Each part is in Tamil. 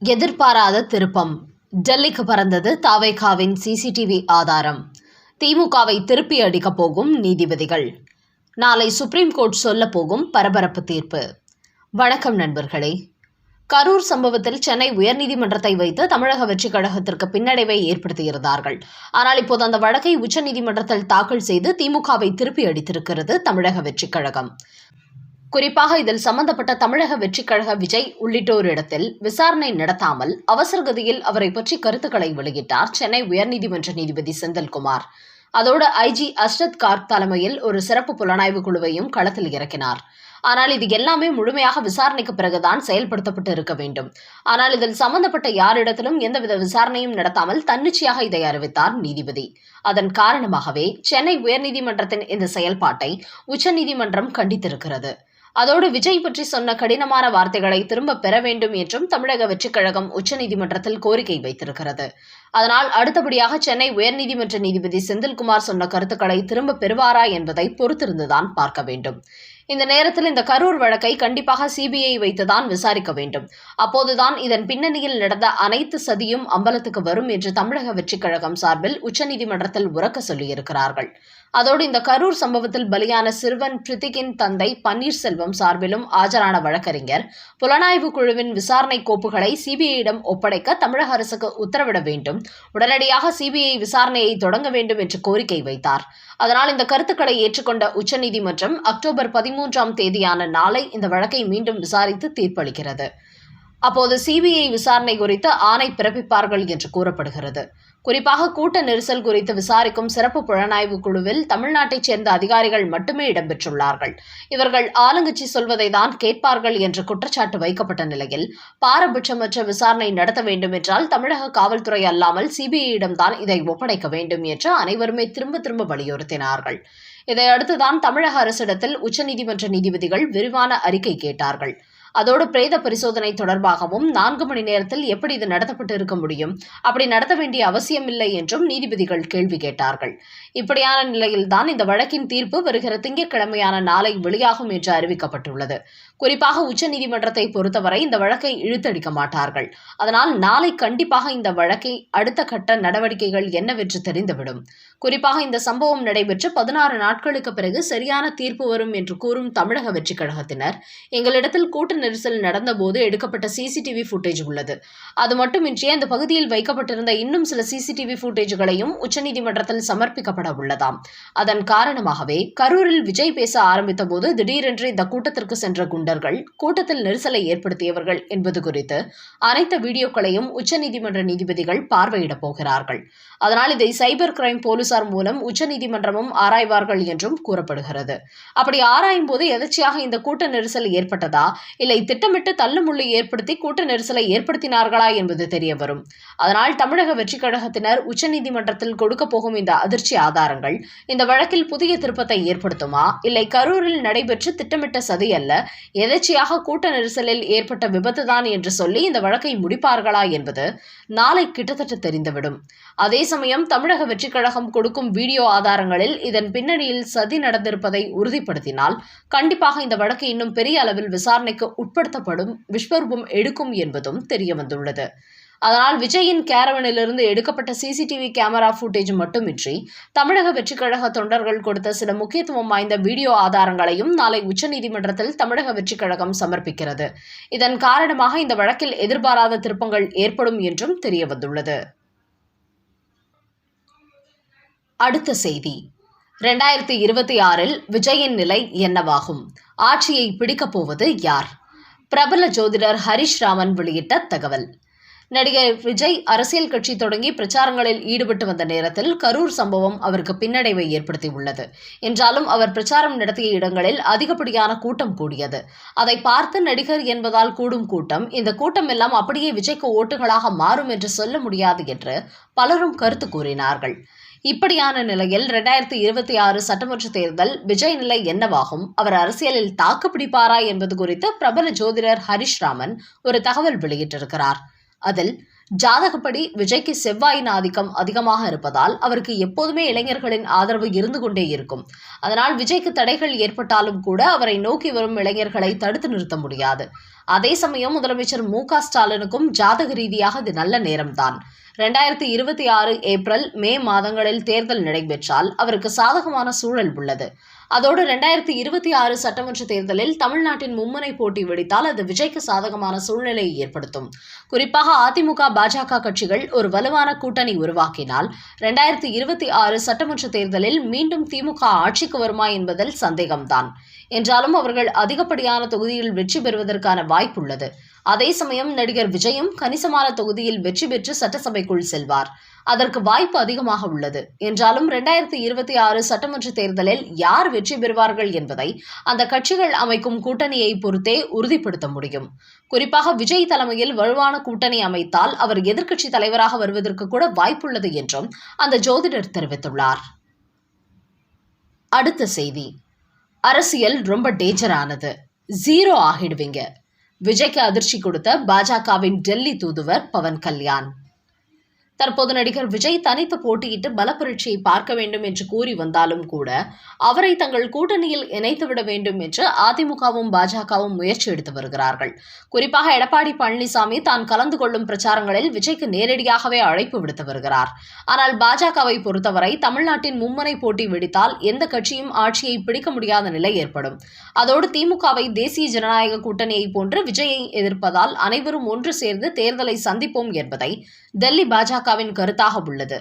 எதிர்பாராத திருப்பம். டெல்லிக்கு பறந்தது தாவேகாவின் சிசிடிவி ஆதாரம். திமுகவை திருப்பி அடிக்கப் போகும் நீதிபதிகள். நாளை சுப்ரீம் கோர்ட் சொல்லப் போகும் பரபரப்பு தீர்ப்பு. வணக்கம் நண்பர்களே. கரூர் சம்பவத்தில் சென்னை உயர்நீதிமன்றத்தை வைத்து தமிழக வெற்றிக் கழகத்திற்கு பின்னடைவை ஏற்படுத்தியிருந்தார்கள். ஆனால் இப்போது அந்த வழக்கை உச்சநீதிமன்றத்தில் தாக்கல் செய்து திமுகவை திருப்பி அடித்திருக்கிறது தமிழக வெற்றிக் கழகம். குறிப்பாக இதில் சம்பந்தப்பட்ட தமிழக வெற்றிக் கழக விஜய் உள்ளிட்டோரிடத்தில் விசாரணை நடத்தாமல் அவசரகதியில் அவரை பற்றி கருத்துக்களை வெளியிட்டார் சென்னை உயர்நீதிமன்ற நீதிபதி செந்தில்குமார். அதோடு ஐஜி அஷ்ரத் கார்க் தலைமையில் ஒரு சிறப்பு புலனாய்வு குழுவையும் களத்தில் இறக்கினார். ஆனால் இது எல்லாமே முழுமையாக விசாரணைக்கு பிறகுதான் செயல்படுத்தப்பட்டு இருக்க வேண்டும். ஆனால் இதில் சம்பந்தப்பட்ட யாரிடத்திலும் எந்தவித விசாரணையும் நடத்தாமல் தன்னிச்சையாக இதை அறிவித்தார் நீதிபதி. அதன் காரணமாகவே சென்னை உயர்நீதிமன்றத்தின் இந்த செயல்பாட்டை உச்சநீதிமன்றம் கண்டித்திருக்கிறது. அதோடு விஜய் பற்றி சொன்ன கடினமான வார்த்தைகளை திரும்ப பெற வேண்டும் என்றும் தமிழக வெற்றிக் கழகம் உச்சநீதிமன்றத்தில் கோரிக்கை வைத்திருக்கிறது. அதனால் அடுத்தபடியாக சென்னை உயர்நீதிமன்ற நீதிபதி செந்தில்குமார் சொன்ன கருத்துக்களை திரும்ப பெறுவாரா என்பதை பொறுத்திருந்துதான் பார்க்க வேண்டும். இந்த நேரத்தில் இந்த கரூர் வழக்கை கண்டிப்பாக சிபிஐ வைத்துதான் விசாரிக்க வேண்டும். அப்போதுதான் இதன் பின்னணியில் நடந்த அனைத்து சதியும் அம்பலத்துக்கு வரும் என்று தமிழக வெற்றிக் கழகம் சார்பில் உச்சநீதிமன்றத்தில் உறக்க சொல்லியிருக்கிறார்கள். அதோடு இந்த கரூர் சம்பவத்தில் பலியான சிறுவன் பிரித்திகின் தந்தை பன்னீர்செல்வம் சார்பிலும் ஆஜரான வழக்கறிஞர் புலனாய்வு குழுவின் விசாரணை கோப்புகளை சிபிஐயிடம் ஒப்படைக்க தமிழக அரசுக்கு உத்தரவிட வேண்டும். உடனடியாக சிபிஐ விசாரணையை தொடங்க வேண்டும் என்று கோரிக்கை வைத்தார். அதனால் இந்த கருத்துக்களை ஏற்றுக்கொண்ட உச்சநீதிமன்றம் அக்டோபர் பதிமூன்றாம் தேதியான நாளை இந்த வழக்கை மீண்டும் விசாரித்து தீர்ப்பளிக்கிறது. அப்போது சிபிஐ விசாரணை குறித்து ஆணை பிறப்பிப்பார்கள் என்று கூறப்படுகிறது. குறிப்பாக கூட்ட நெரிசல் குறித்து விசாரிக்கும் சிறப்பு புலனாய்வு குழுவில் தமிழ்நாட்டைச் சேர்ந்த அதிகாரிகள் மட்டுமே இடம்பெற்றுள்ளார்கள். இவர்கள் ஆளுங்கட்சி சொல்வதை தான் கேட்பார்கள் என்று குற்றச்சாட்டு வைக்கப்பட்ட நிலையில் பாரபட்சமற்ற விசாரணை நடத்த வேண்டும் என்றால் தமிழக காவல்துறை அல்லாமல் சிபிஐயிடம்தான் இதை ஒப்படைக்க வேண்டும் என்று அனைவருமே திரும்ப திரும்ப வலியுறுத்தினார்கள். இதையடுத்துதான் தமிழக அரசிடத்தில் உச்சநீதிமன்ற நீதிபதிகள் விரிவான அறிக்கை கேட்டார்கள். அதோடு பிரேத பரிசோதனை தொடர்பாகவும் நான்கு மணி நேரத்தில் எப்படி இது நடத்தப்பட்டு இருக்க முடியும்? அப்படி நடத்த வேண்டிய அவசியமில்லை என்றும் நீதிபதிகள் கேள்வி கேட்டார்கள். இப்படியான நிலையில்தான் இந்த வழக்கின் தீர்ப்பு வருகிற திங்கட்கிழமையான நாளை வெளியாகும் என்று அறிவிக்கப்பட்டுள்ளது. குறிப்பாக உச்சநீதிமன்றத்தை பொறுத்தவரை இந்த வழக்கை இழுத்தடிக்க மாட்டார்கள். அதனால் நாளை கண்டிப்பாக இந்த வழக்கை அடுத்த கட்ட நடவடிக்கைகள் என்னவென்று தெரிந்துவிடும். குறிப்பாக இந்த சம்பவம் நடைபெற்று பதினாறு நாட்களுக்கு பிறகு சரியான தீர்ப்பு வரும் என்று கூறும் தமிழக வெற்றிக் கழகத்தினர் எங்களிடத்தில் கூட்ட நெரிசல் நடந்தபோது எடுக்கப்பட்ட சிசிடிவி ஃபுட்டேஜ் உள்ளது. அது மட்டுமின்றி அந்த பகுதியில் வைக்கப்பட்டிருந்த இன்னும் சில சிசிடிவி ஃபுட்டேஜ்களையும் உச்சநீதிமன்றத்தில் சமர்ப்பிக்கப்பட உள்ளதாம். அதன் காரணமாகவே கரூரில் விஜய் பேச ஆரம்பித்தபோது திடீரென்று இந்த கூட்டத்திற்கு சென்ற குண்டு தொண்டர்கள் கூட்டத்தில் நெரிசலை ஏற்படுத்தியவர்கள் என்பது குறித்து அனைத்து வீடியோக்களையும் உச்சநீதிமன்ற நீதிபதிகள் பார்வையிடப் போகிறார்கள். அதனால் இதை சைபர் கிரைம் போலீசார் மூலம் உச்சநீதிமன்றமும் ஆராய்வார்கள் என்றும் கூறப்படுகிறது. அப்படி ஆராயும் போது எதர்ச்சியாக இந்த கூட்ட நெரிசல் ஏற்பட்டதா? இல்லை திட்டமிட்டு தள்ளுமுள்ளு ஏற்படுத்தி கூட்ட நெரிசலை ஏற்படுத்தினார்களா என்பது தெரிய வரும் அதனால் தமிழக வெற்றிக் கழகத்தினர் உச்சநீதிமன்றத்தில் கொடுக்க போகும் இந்த அதிர்ச்சி ஆதாரங்கள் இந்த வழக்கில் புதிய திருப்பத்தை ஏற்படுத்துமா? இல்லை கரூரில் நடைபெற்று திட்டமிட்ட சதி அல்ல எதேச்சையாக கூட்ட நெரிசலில் ஏற்பட்ட விபத்துதான் என்று சொல்லி இந்த வழக்கை முடிப்பார்களா என்பது நாளை கிட்டத்தட்ட தெரிந்துவிடும். அதே சமயம் தமிழக வெற்றிக் கழகம் கொடுக்கும் வீடியோ ஆதாரங்களில் இதன் பின்னணியில் சதி நடந்திருப்பதை உறுதிப்படுத்தினால் கண்டிப்பாக இந்த வழக்கு இன்னும் பெரிய அளவில் விசாரணைக்கு உட்படுத்தப்படும் விஸ்வரூபம் எடுக்கும் என்பதும் தெரியவந்துள்ளது. அதனால் விஜயின் கேரவனிலிருந்து எடுக்கப்பட்ட சிசிடிவி கேமரா ஃபுட்டேஜ் மட்டுமின்றி தமிழக வெற்றிக்கழக தொண்டர்கள் கொடுத்த சில முக்கியத்துவம் வாய்ந்த வீடியோ ஆதாரங்களையும் நாளை உச்சநீதிமன்றத்தில் தமிழக வெற்றிக்கழகம் சமர்ப்பிக்கிறது. இதன் காரணமாக இந்த வழக்கில் எதிர்பாராத திருப்பங்கள் ஏற்படும் என்றும் தெரியவந்துள்ளது. அடுத்த செய்தி. ரெண்டாயிரத்தி இருபத்தி ஆறில் விஜயின் நிலை என்னவாகும்? ஆட்சியை பிடிக்கப் போவது யார்? பிரபல ஜோதிடர் ஹரிஷ் ராமன் வெளியிட்ட தகவல். நடிகர் விஜய் அரசியல் கட்சி தொடங்கி பிரச்சாரங்களில் ஈடுபட்டு வந்த நேரத்தில் கரூர் சம்பவம் அவருக்கு பின்னடைவை ஏற்படுத்தியுள்ளது. என்றாலும் அவர் பிரச்சாரம் நடத்திய இடங்களில் அதிகப்படியான கூட்டம் கூடியது. அதை பார்த்து நடிகர் என்பதால் கூடும் கூட்டம் இந்த கூட்டம் எல்லாம் அப்படியே விஜய்க்கு ஓட்டுகளாக மாறும் என்று சொல்ல முடியாது என்று பலரும் கருத்து கூறினார்கள். இப்படியான நிலையில் இரண்டாயிரத்தி இருபத்தி ஆறு சட்டமன்ற தேர்தல் விஜய் நிலை என்னவாகும்? அவர் அரசியலில் தாக்குப்பிடிப்பாரா என்பது குறித்து பிரபல ஜோதிடர் ஹரிஷ் ராமன் ஒரு தகவல் வெளியிட்டிருக்கிறார். அதில் ஜாதகப்படி விஜய்க்கு செவ்வாயின் ஆதிக்கம் அதிகமாக இருப்பதால் அவருக்கு எப்போதுமே இளைஞர்களின் ஆதரவு இருந்து கொண்டே இருக்கும். அதனால் விஜய்க்கு தடைகள் ஏற்பட்டாலும் கூட அவரை நோக்கி வரும் இளைஞர்களை தடுத்து நிறுத்த முடியாது. அதே சமயம் முதலமைச்சர் மு க ஸ்டாலினுக்கும் ஜாதக ரீதியாக இது நல்ல நேரம்தான். ரெண்டாயிரத்தி இருபத்தி ஆறு ஏப்ரல் மே மாதங்களில் தேர்தல் நடைபெற்றால் அவருக்கு சாதகமான சூழல் உள்ளது. அதோடு ரெண்டாயிரத்தி இருபத்தி ஆறு சட்டமன்ற தேர்தலில் தமிழ்நாட்டின் மும்முனை போட்டி வெடித்தால் அது விஜய்க்கு சாதகமான சூழ்நிலையை ஏற்படுத்தும். குறிப்பாக அதிமுக பாஜக கட்சிகள் ஒரு வலுவான கூட்டணி உருவாக்கினால் ரெண்டாயிரத்தி இருபத்தி ஆறு சட்டமன்ற தேர்தலில் மீண்டும் திமுக ஆட்சிக்கு வருமா என்பதில் சந்தேகம்தான். என்றாலும் அவர்கள் அதிகப்படியான தொகுதியில் வெற்றி பெறுவதற்கான வாய்ப்புள்ளது. அதே சமயம் நடிகர் விஜயும் கணிசமான தொகுதியில் வெற்றி பெற்று சட்டசபைக்குள் செல்வார். அதற்கு வாய்ப்பு அதிகமாக உள்ளது. என்றாலும் இரண்டாயிரத்தி இருபத்தி ஆறு சட்டமன்ற தேர்தலில் யார் வெற்றி பெறுவார்கள் என்பதை அந்த கட்சிகள் அமைக்கும் கூட்டணியை பொறுத்தே உறுதிப்படுத்த முடியும். குறிப்பாக விஜய் தலைமையில் வலுவான கூட்டணி அமைத்தால் அவர் எதிர்க்கட்சி தலைவராக வருவதற்கு கூட வாய்ப்புள்ளது என்றும் அந்த ஜோதிடர் தெரிவித்துள்ளார். அடுத்த செய்தி. அரசியல் ரொம்ப டேஞ்சரானது. ஜீரோ ஆகிடுவீங்க. விஜய்க்கு அதிர்ச்சி கொடுத்த பாஜகவின் டெல்லி தூதுவர் பவன் கல்யாண். தற்போது நடிகர் விஜய் தனித்து போட்டியிட்டு பலப்பரீட்சையை பார்க்க வேண்டும் என்று கூறி வந்தாலும் கூட அவரை தங்கள் கூட்டணியில் இணைத்துவிட வேண்டும் என்று அதிமுகவும் பாஜகவும் முயற்சி எடுத்து வருகிறார்கள். குறிப்பாக எடப்பாடி பழனிசாமி தான் கலந்து கொள்ளும் பிரச்சாரங்களில் விஜய்க்கு நேரடியாகவே அழைப்பு விடுத்து வருகிறார். ஆனால் பாஜகவை பொறுத்தவரை தமிழ்நாட்டின் மும்முனை போட்டி வெடித்தால் எந்த கட்சியும் ஆட்சியை பிடிக்க முடியாத நிலை ஏற்படும். அதோடு திமுகவை தேசிய ஜனநாயக கூட்டணியை போன்று விஜயை எதிர்ப்பதால் அனைவரும் ஒன்று சேர்ந்து தேர்தலை சந்திப்போம் என்பதை டெல்லி பாஜக பாஜகவின் கருத்தாக உள்ளது.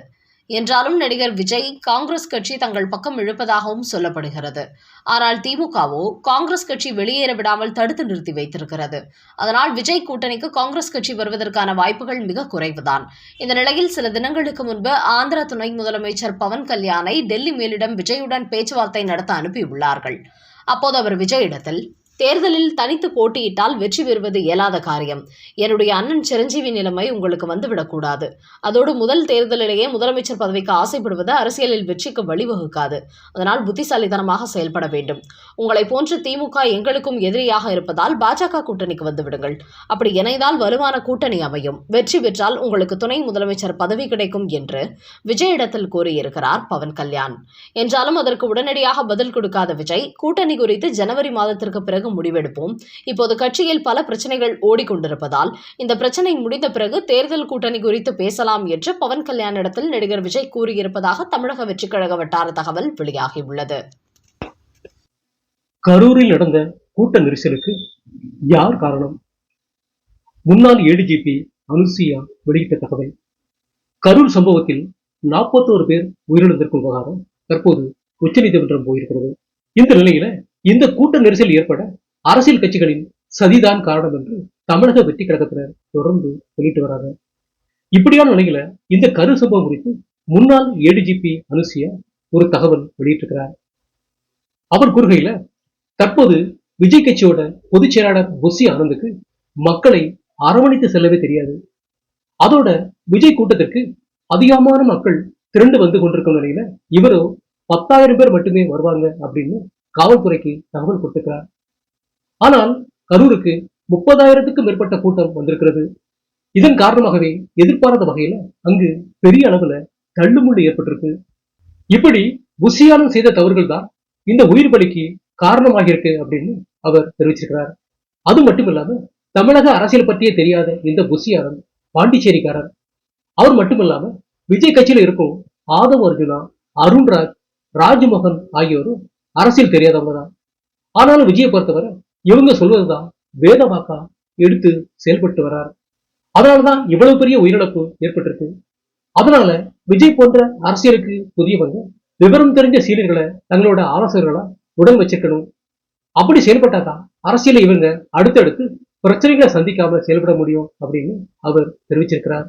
என்றாலும் நடிகர் விஜய் காங்கிரஸ் கட்சி தங்கள் பக்கம் இழுப்பதாகவும் சொல்லப்படுகிறது. ஆனால் திமுகவோ காங்கிரஸ் கட்சி வெளியேற விடாமல் தடுத்து நிறுத்தி வைத்திருக்கிறது. அதனால் விஜய் கூட்டணிக்கு காங்கிரஸ் கட்சி வருவதற்கான வாய்ப்புகள் மிக குறைவுதான். இந்த நிலையில் சில தினங்களுக்கு முன்பு ஆந்திர துணை முதலமைச்சர் பவன் கல்யாணை டெல்லி மேலிடம் விஜயுடன் பேச்சுவார்த்தை நடத்த அனுப்பியுள்ளார்கள். அப்போது அவர் விஜயிடத்தில் தேர்தலில் தனித்து போட்டியிட்டால் வெற்றி பெறுவது இயலாத காரியம். என்னுடைய அண்ணன் சிரஞ்சீவி நிலைமை உங்களுக்கு வந்துவிடக்கூடாது அதோடு முதல் தேர்தலிலேயே முதலமைச்சர் பதவிக்கு ஆசைப்படுவது அரசியலில் வெற்றிக்கு வழிவகுக்காது. அதனால் புத்திசாலித்தனமாக செயல்பட வேண்டும். உங்களை போன்ற திமுக எங்களுக்கும் எதிரியாக இருப்பதால் பாஜக கூட்டணிக்கு வந்துவிடுங்கள். அப்படி இணைந்தால் வலுவான கூட்டணி அமையும். வெற்றி பெற்றால் உங்களுக்கு துணை முதலமைச்சர் பதவி கிடைக்கும் என்று விஜயிடத்தில் கூறியிருக்கிறார் பவன் கல்யாண். என்றாலும் அதற்கு உடனடியாக பதில் கொடுக்காத விஜய் கூட்டணி குறித்து ஜனவரி மாதத்திற்கு பிறகு பிறகு முடிவெடுப்போம். இப்போது கட்சியில் பல பிரச்சனைகள் ஓடிக்கொண்டிருப்பதால் இந்த பிரச்சனை முடிந்த பிறகு தேர்தல் கூட்டணி குறித்து பேசலாம் என்று பவன் கல்யாணிடத்தில் நடிகர் விஜய் கூறியிருப்பதாக தமிழக வெற்றிக் கழக வட்டார தகவல் வெளியாகியுள்ளது. கரூரில் நடந்த கூட்ட நெரிசலுக்கு யார் காரணம்? முன்னாள் ஏடிஜிபி அனுசியா வெளியிட்ட தகவல். கரூர் சம்பவத்தில் நாற்பத்தோரு பேர் உயிரிழந்திருக்கும் விவகாரம் தற்போது உச்சநீதிமன்றம் போயிருக்கிறது. இந்த நிலையில இந்த கூட்ட நெரிசல் ஏற்பட அரசியல் கட்சிகளின் சதிதான் காரணம் என்று தமிழக வெற்றி கழகத்தினர் தொடர்ந்து சொல்லிட்டு வராங்க. இப்படியான நிலையில இந்த கரு சம்பவம் குறித்து முன்னாள் ஏடிஜிபி அனுசியா ஒரு தகவல் வெளியிட்டிருக்கிறார். அவர் கூறுகையில தற்போது விஜய் கட்சியோட பொதுச் செயலாளர் புசி ஆனந்துக்கு மக்களை அரவணைத்து செல்லவே தெரியாது. அதோட விஜய் கூட்டத்திற்கு அதிகமான மக்கள் திரண்டு வந்து கொண்டிருக்கும் நிலையில இவரோ பத்தாயிரம் பேர் மட்டுமே வருவாங்க அப்படின்னு காவல்துறைக்கு தகவல் கொடுத்திருக்கிறார் ஆனால் கரூருக்கு முப்பதாயிரத்துக்கும் மேற்பட்ட கூட்டம் வந்திருக்கிறது. இதன் காரணமாகவே எதிர்பாராத வகையில அங்கு பெரிய அளவுல தள்ளுமுள்ளு ஏற்பட்டிருக்கு. இப்படி புசியானம் செய்த தவறுகள் தான் இந்த உயிர் பலிக்கு காரணமாகியிருக்கு அப்படின்னு அவர் தெரிவிச்சிருக்கிறார். அது மட்டும் இல்லாம தமிழக அரசியல் பற்றியே தெரியாத இந்த புசியானந்த் பாண்டிச்சேரிக்காரர். அவர் மட்டும் இல்லாம விஜய் கட்சியில இருக்கும் ஆதவ் அர்ஜுனா அருண்ராஜ் ராஜ்மோகன் ஆகியோரும் அரசியல் தெரியாதவங்க தான். ஆனாலும் விஜயை பொறுத்தவரை இவங்க சொல்வதுதான் வேத வாக்கா எடுத்து செயல்பட்டு வரார். அதனாலதான் இவ்வளவு பெரிய உயிரிழப்பு ஏற்பட்டிருக்கு. அதனால விஜய் போன்ற அரசியலுக்கு புதியவங்க விவரம் தெரிஞ்ச சீனியர்களை தங்களோட ஆலோசகர்களா உடன் வச்சிருக்கணும். அப்படி செயல்பட்டாதான் அரசியலை இவங்க அடுத்தடுத்து பிரச்சனைகளை சந்திக்காம செயல்பட முடியும் அப்படின்னு அவர் தெரிவிச்சிருக்கிறார்.